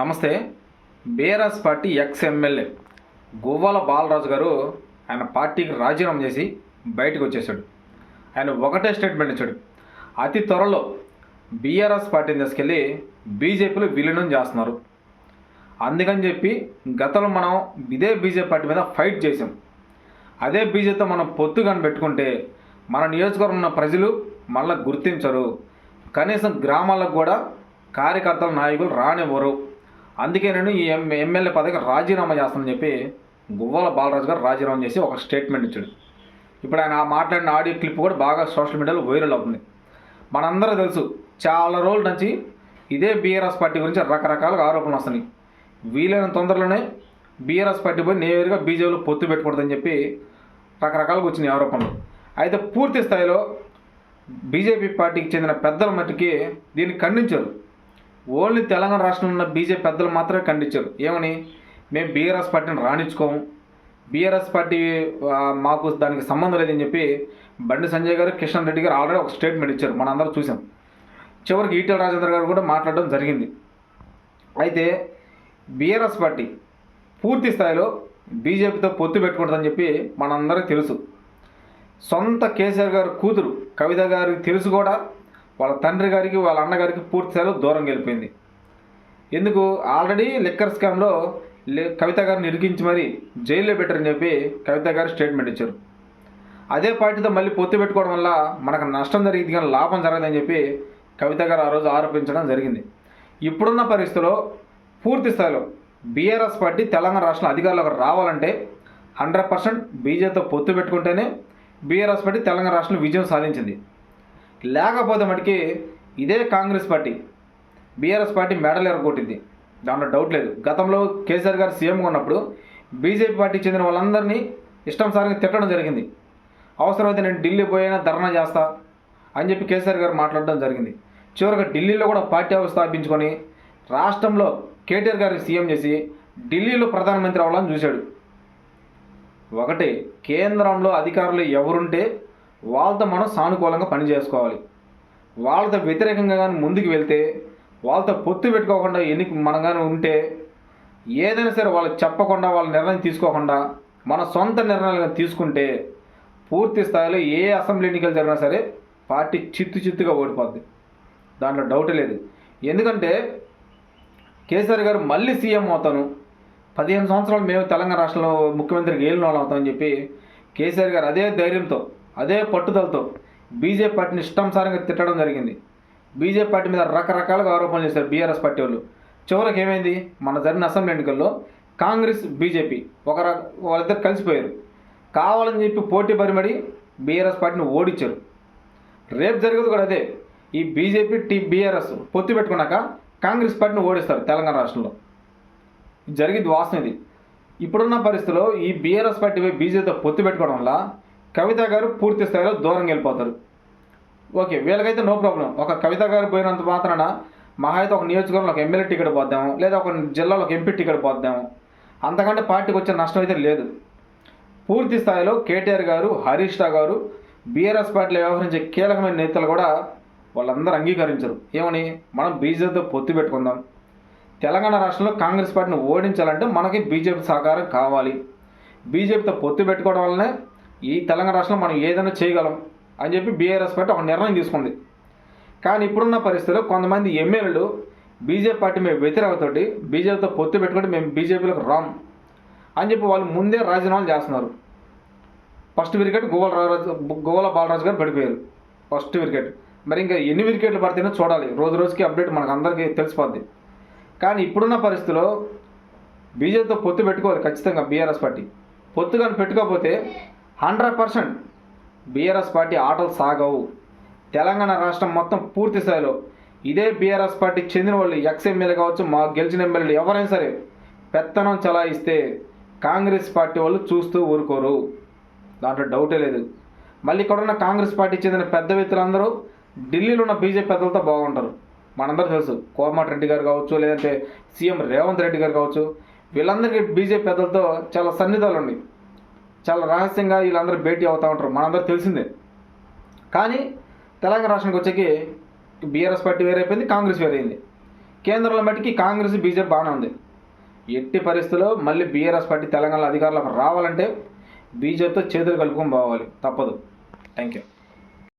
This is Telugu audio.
నమస్తే. BRS party ex MLA Guvvala Balaraju గారు ఆయన పార్టీకి రాజీనామా చేసి బయటకు వచ్చేసాడు ఆయన ఒకటే స్టేట్మెంట్ ఇచ్చాడు. అతి త్వరలో బీఆర్ఎస్ పార్టీని తీసుకెళ్ళి బీజేపీలో విలీనం చేస్తున్నారు. అందుకని చెప్పి గతంలో మనం ఇదే బీజేపీ పార్టీ మీద ఫైట్ చేసాం అదే బీజేపీతో మనం పొత్తు కనిపెట్టుకుంటే మన నియోజకవర్గం ఉన్న ప్రజలు మళ్ళీ గుర్తించరు. కనీసం గ్రామాలకు కూడా కార్యకర్తల నాయకులు రానివ్వరు. అందుకే నేను ఈ ఎం ఎమ్మెల్యే పదవికి రాజీనామా చేస్తానని చెప్పి గువ్వల బాలరాజు గారు రాజీనామా చేసి ఒక స్టేట్మెంట్ ఇచ్చాడు. ఇప్పుడు ఆయన ఆ మాట్లాడిన ఆడియో క్లిప్ కూడా బాగా సోషల్ మీడియాలో వైరల్ అవుతుంది. మనందరూ తెలుసు చాలా రోజుల నుంచి ఇదే బీఆర్ఎస్ పార్టీ గురించి రకరకాలుగా ఆరోపణలు వస్తున్నాయి. వీలైన తొందరలోనే బీఆర్ఎస్ పార్టీ పోయి నేరుగా బీజేపీలో పొత్తు పెట్టకూడదని చెప్పి రకరకాలుగా వచ్చినాయి ఆరోపణలు. అయితే పూర్తి స్థాయిలో బీజేపీ పార్టీకి చెందిన పెద్దల మట్టుకి దీన్ని ఖండించారు. ఓన్లీ తెలంగాణ రాష్ట్రంలో ఉన్న బీజేపీ పెద్దలు మాత్రమే ఖండించారు. ఏమని? మేము బీఆర్ఎస్ పార్టీని రాణించుకోము. బీఆర్ఎస్ పార్టీ మాకు దానికి సంబంధం లేదని చెప్పి బండి సంజయ్ గారు కిషన్ రెడ్డి గారు ఆల్రెడీ ఒక స్టేట్మెంట్ ఇచ్చారు. మనందరం చూసాం. చివరికి ఈటెల రాజేంద్ర గారు కూడా మాట్లాడడం జరిగింది. అయితే బీఆర్ఎస్ పార్టీ పూర్తి స్థాయిలో బీజేపీతో పొత్తు పెట్టుకుంటుందని చెప్పి మనందరికీ తెలుసు. సొంత కేసీఆర్ గారు కూతురు కవిత గారికి తెలుసు కూడా. వాళ్ళ తండ్రి గారికి వాళ్ళ అన్నగారికి పూర్తి స్థాయిలో దూరం గెలిపోయింది ఎందుకు? ఆల్రెడీ లిక్కర్ స్కామ్లో లే- కవిత గారిని ఇరికించి మరీ జైల్లో పెట్టారని చెప్పి కవిత గారు స్టేట్మెంట్ ఇచ్చారు. అదే పార్టీతో మళ్ళీ పొత్తు పెట్టుకోవడం వల్ల మనకు నష్టం జరిగింది కానీ లాభం జరగదని చెప్పి కవిత గారు ఆ రోజు ఆరోపించడం జరిగింది. ఇప్పుడున్న పరిస్థితిలో పూర్తి స్థాయిలో బీఆర్ఎస్ పార్టీ తెలంగాణ రాష్ట్రంలో అధికారంలోకి రావాలంటే హండ్రెడ్ పర్సెంట్ బీజేపీతో పొత్తు పెట్టుకుంటేనే బీఆర్ఎస్ పార్టీ తెలంగాణ రాష్ట్రంలో విజయం సాధించింది. లేకపోతే మటుకి ఇదే Congress party BRS party medal ఎరగొట్టింది. దాంట్లో డౌట్ లేదు. గతంలో కేసీఆర్ గారు సీఎంగా ఉన్నప్పుడు బీజేపీ పార్టీకి చెందిన వాళ్ళందరినీ ఇష్టంసారంగా తిట్టడం జరిగింది. అవసరమైతే నేను ఢిల్లీ పోయినా ధర్నా చేస్తా అని చెప్పి కేసీఆర్ గారు మాట్లాడడం జరిగింది. చివరిగా ఢిల్లీలో కూడా పార్టీ హౌస్ స్థాపించుకొని రాష్ట్రంలో కేటీఆర్ గారికి సీఎం చేసి ఢిల్లీలో ప్రధానమంత్రి అవ్వాలని చూశాడు. ఒకటి కేంద్రంలో అధికారులు ఎవరుంటే వాళ్ళతో మనం సానుకూలంగా పని చేసుకోవాలి. వాళ్ళతో వ్యతిరేకంగా కానీ ముందుకు వెళ్తే వాళ్ళతో పొత్తు పెట్టుకోకుండా ఎన్నిక మనం కానీ ఉంటే ఏదైనా సరే వాళ్ళు చెప్పకుండా వాళ్ళ నిర్ణయం తీసుకోకుండా మన సొంత నిర్ణయాలు తీసుకుంటే పూర్తి స్థాయిలో ఏ అసెంబ్లీ ఎన్నికలు జరిగినా సరే పార్టీ చిత్తు చిత్తుగా ఓడిపోద్ది. దాంట్లో డౌట్ లేదు. ఎందుకంటే కేసీఆర్ గారు మళ్ళీ సీఎం అవుతాను. పదిహేను సంవత్సరాలు మేము తెలంగాణ రాష్ట్రంలో ముఖ్యమంత్రికి ఏలిన వాళ్ళం అవుతామని చెప్పి కేసీఆర్ గారు అదే ధైర్యంతో అదే పట్టుదలతో బీజేపీ పార్టీని ఇష్టానుసారంగా తిట్టడం జరిగింది. బీజేపీ పార్టీ మీద రకరకాలుగా ఆరోపణలు చేశారు బీఆర్ఎస్ పార్టీ వాళ్ళు. చివరికి ఏమైంది? మన జరిగిన అసెంబ్లీ ఎన్నికల్లో కాంగ్రెస్ బీజేపీ ఒక వాళ్ళిద్దరు కలిసిపోయారు. కావాలని చెప్పి పోటీ పరిమడి బీఆర్ఎస్ పార్టీని ఓడించారు. రేపు జరిగేది కూడా అదే. ఈ బీజేపీ టీ బీఆర్ఎస్ పొత్తు పెట్టుకున్నాక కాంగ్రెస్ పార్టీని ఓడిస్తారు తెలంగాణ రాష్ట్రంలో. జరిగింది వాస్తవం ఇది. ఇప్పుడున్న పరిస్థితిలో ఈ బీఆర్ఎస్ పార్టీపై బీజేపీతో పొత్తు పెట్టుకోవడం వల్ల కవిత గారు పూర్తి స్థాయిలో దూరంగా వెళ్ళిపోతారు. ఓకే వీళ్ళకైతే నో ప్రాబ్లం. ఒక కవిత గారు పోయినంత మాత్రాన మహా అయితే ఒక నియోజకవర్గంలో ఒక ఎమ్మెల్యే టికెట్ పోద్దాము లేదా ఒక జిల్లాలో ఒక ఎంపీ టికెట్ పోద్దాము. అంతకంటే పార్టీకి వచ్చే నష్టం అయితే లేదు. పూర్తి స్థాయిలో కేటీఆర్ గారు హరీష్ రావు గారు బీఆర్ఎస్ పార్టీలో వ్యవహరించే కీలకమైన నేతలు కూడా వాళ్ళందరూ అంగీకరించరు. ఏమని? మనం బీజేపీతో పొత్తు పెట్టుకుందాం. తెలంగాణ రాష్ట్రంలో కాంగ్రెస్ పార్టీని ఓడించాలంటే మనకి బీజేపీ సహకారం కావాలి. బీజేపీతో పొత్తు పెట్టుకోవడం వల్లనే ఈ తెలంగాణ రాష్ట్రంలో మనం ఏదైనా చేయగలం అని చెప్పి బీఆర్ఎస్ పార్టీ ఒక నిర్ణయం తీసుకుంది. కానీ ఇప్పుడున్న పరిస్థితిలో కొంతమంది ఎమ్మెల్యేలు బీజేపీ పార్టీ మేము వ్యతిరేకతోటి బీజేపీతో పొత్తు పెట్టుకుంటే మేము బీజేపీలోకి రాం అని చెప్పి వాళ్ళు ముందే రాజీనామాలు చేస్తున్నారు. ఫస్ట్ వికెట్ గోవల రాజు గోవల బాలరాజు గారు పడిపోయారు. First wicket. మరి ఇంకా ఎన్ని వికెట్లు పడితేనో చూడాలి. రోజు రోజుకి అప్డేట్ మనకు అందరికీ తెలిసిపోద్ది. కానీ ఇప్పుడున్న పరిస్థితిలో బీజేపీతో పొత్తు పెట్టుకోవాలి ఖచ్చితంగా బీఆర్ఎస్ పార్టీ. పొత్తు కానీ పెట్టుకోకపోతే హండ్రెడ్ పర్సెంట్ బీఆర్ఎస్ పార్టీ ఆటలు సాగవు. తెలంగాణ రాష్ట్రం మొత్తం పూర్తి స్థాయిలో ఇదే బీఆర్ఎస్ పార్టీకి చెందిన వాళ్ళు ఎక్స్ ఎమ్మెల్యే కావచ్చు మా గెలిచిన ఎమ్మెల్యేలు ఎవరైనా సరే పెత్తనం చలాయిస్తే కాంగ్రెస్ పార్టీ వాళ్ళు చూస్తూ ఊరుకోరు. దాంట్లో డౌటే లేదు. మళ్ళీ ఇక్కడ ఉన్న కాంగ్రెస్ పార్టీ చెందిన పెద్ద వ్యక్తులందరూ ఢిల్లీలో ఉన్న బీజేపీ పెద్దలతో బాగుంటారు. మనందరూ తెలుసు కోమటి రెడ్డి గారు కావచ్చు లేదంటే సీఎం రేవంత్ రెడ్డి గారు కావచ్చు వీళ్ళందరికీ బీజేపీ పెద్దలతో చాలా సన్నిధాలు ఉన్నాయి. చాలా రహస్యంగా వీళ్ళందరూ భేటీ అవుతూ ఉంటారు. మనందరూ తెలిసిందే. కానీ తెలంగాణ రాష్ట్రానికి వచ్చేకి బీఆర్ఎస్ పార్టీ వేరైపోయింది కాంగ్రెస్ వేరైంది. కేంద్రంలో మట్టికి కాంగ్రెస్ బీజేపీ బాగానే ఉంది. ఎట్టి పరిస్థితుల్లో మళ్ళీ బీఆర్ఎస్ పార్టీ తెలంగాణ అధికారులకు రావాలంటే బీజేపీతో చేతులు కలుపుకొని పోవాలి. తప్పదు. Thank you